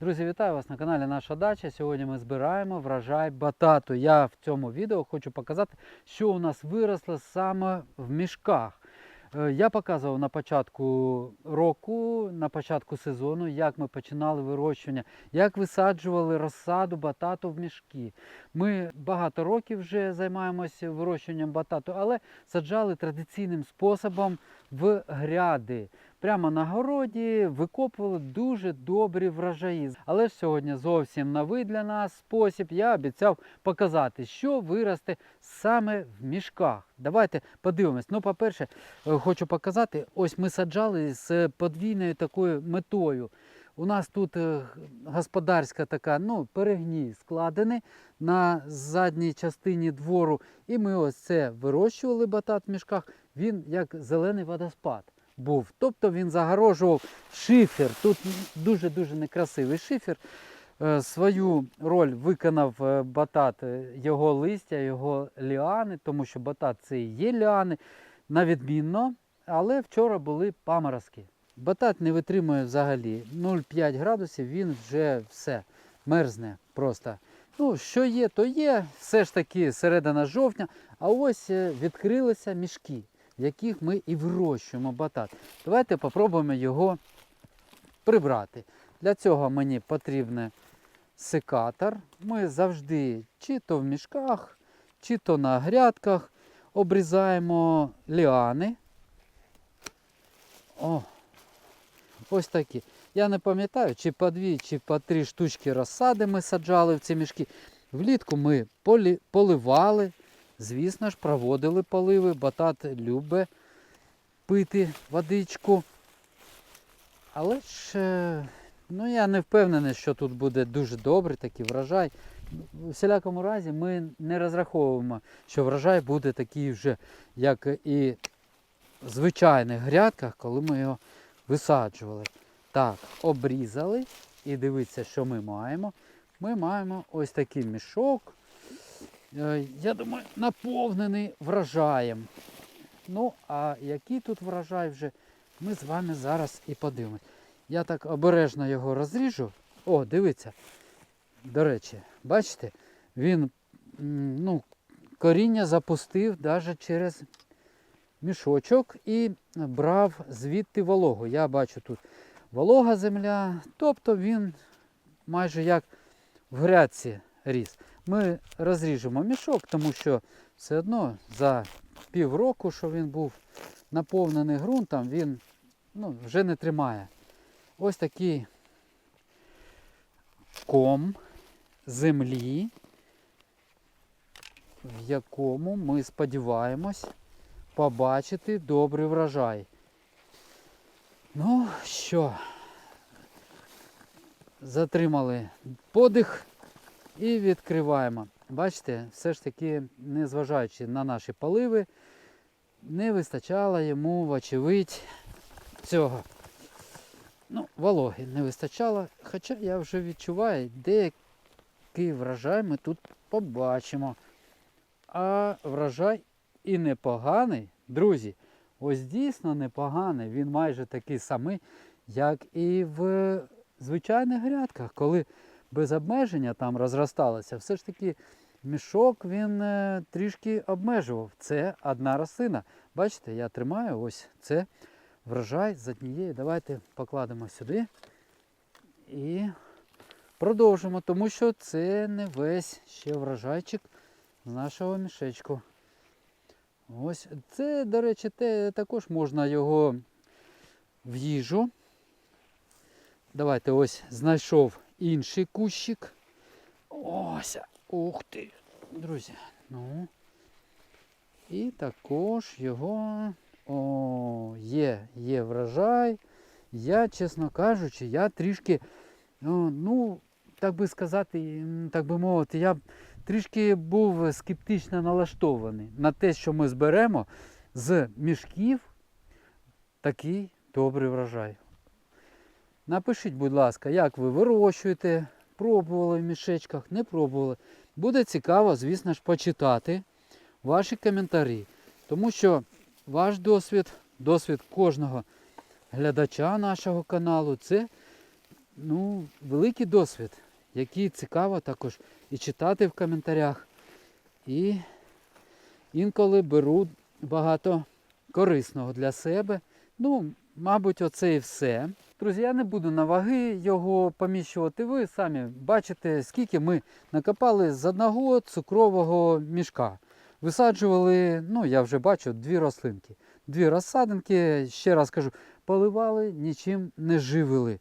Друзі, вітаю вас на каналі Наша Дача. Сьогодні ми збираємо врожай батату. Я в цьому відео хочу показати, що у нас виросло саме в мішках. Е, Я показував на початку року, на початку сезону, як ми починали вирощування, як висаджували розсаду батату в мішки. Ми багато років вже займаємося вирощуванням батату, але саджали традиційним способом в гряди. Прямо на городі викопували дуже добрі врожаї. Але ж сьогодні зовсім новий для нас спосіб. Я обіцяв показати, що виросте саме в мішках. Давайте подивимось. Ну, по-перше, е, хочу показати, ось ми саджали з подвійною такою метою. У нас тут е, господарська така, ну, перегній складений на задній частині двору. І ми ось це вирощували батат в мішках. Він як зелений водоспад був. Тобто він загорожував шифер. Тут дуже-дуже некрасивий шифер. Е, Свою роль виконав е, батат, е, його листя, його ліани, тому що батат це і є ліани, на відмінно. Але вчора були паморозки. Батат не витримує взагалі 0,5 градусів, він вже все мерзне просто. Ну, що є, то є. Все ж таки середина жовтня. А ось відкрилися мішки, яких ми і вирощуємо батат. Давайте спробуємо його прибрати. Для цього мені потрібен секатор. Ми завжди чи то в мішках, чи то на грядках обрізаємо ліани. О, ось такі. Я не пам'ятаю, чи по дві, чи по три штучки розсади ми саджали в ці мішки. Влітку ми полі, поливали, звісно ж, проводили поливи. Батат любить пити водичку. Але ж е, ну, я не впевнений, що тут буде дуже добрий такий врожай. У всілякому разі ми не розраховуємо, що врожай буде такий вже, як і в звичайних грядках, коли ми його висаджували. Так, обрізали. І дивіться, що ми маємо. Ми маємо ось такий мішок. Е, Я думаю, наповнений врожаєм. Ну, а який тут врожай вже, ми з вами зараз і подивимось. Я так обережно його розріжу. О, дивіться. До речі, бачите, він ну, коріння запустив навіть через мішочок і брав звідти вологу. Я бачу тут волога земля, тобто він майже як в грядці ріс. Ми розріжемо мішок, тому що все одно за півроку, що він був наповнений ґрунтом, він ну, вже не тримає. Ось такий ком землі, в якому ми сподіваємось побачити добрий врожай. Ну що, затримали подих і відкриваємо. Бачите, все ж таки, незважаючи на наші поливи, не вистачало йому, вочевидь, цього. Ну, вологи не вистачало. Хоча я вже відчуваю, деякий врожай ми тут побачимо. А врожай і непоганий, друзі, ось дійсно непоганий. Він майже такий самий, як і в звичайних грядках, коли без обмеження там розросталося, все ж таки мішок він е, трішки обмежував. Це одна рослина. Бачите, я тримаю ось це врожай з однієї. Давайте покладемо сюди і продовжимо, тому що це не весь ще врожайчик з нашого мішечку. Ось це, до речі, те, також можна його в їжу. Давайте ось знайшов інший кущик. Ось. Ух ти, друзі. Ну. І також його о, є, є врожай. Я, чесно кажучи, я трішки, ну, ну, так би сказати, так би мовити, я трішки був скептично налаштований на те, що ми зберемо з мішків такий добрий врожай. Напишіть, будь ласка, як ви вирощуєте, пробували в мішечках, не пробували. Буде цікаво, звісно ж, почитати ваші коментарі. Тому що ваш досвід, досвід кожного глядача нашого каналу, це ну, великий досвід, який цікаво також і читати в коментарях. І інколи беру багато корисного для себе. Ну, мабуть, оце і все. Друзі, я не буду на ваги його поміщувати. Ви самі бачите, скільки ми накопали з одного цукрового мішка. Висаджували, ну я вже бачу, дві рослинки. Дві розсадинки, ще раз кажу, поливали, нічим не живили.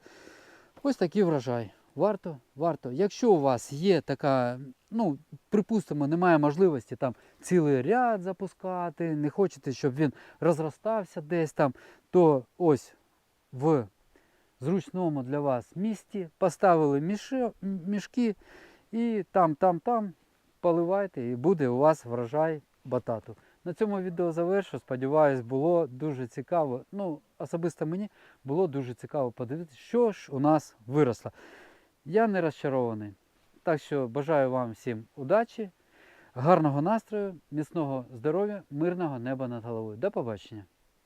Ось такий врожай. Варто, варто. Якщо у вас є така, ну, припустимо, немає можливості там цілий ряд запускати, не хочете, щоб він розростався десь там, то ось в зручному для вас місті поставили мішки і там, там, там поливайте, і буде у вас врожай батату. На цьому відео завершу. Сподіваюсь, було дуже цікаво. Ну, особисто мені було дуже цікаво подивитися, що ж у нас виросло. Я не розчарований. Так що бажаю вам всім удачі, гарного настрою, міцного здоров'я, мирного неба над головою. До побачення!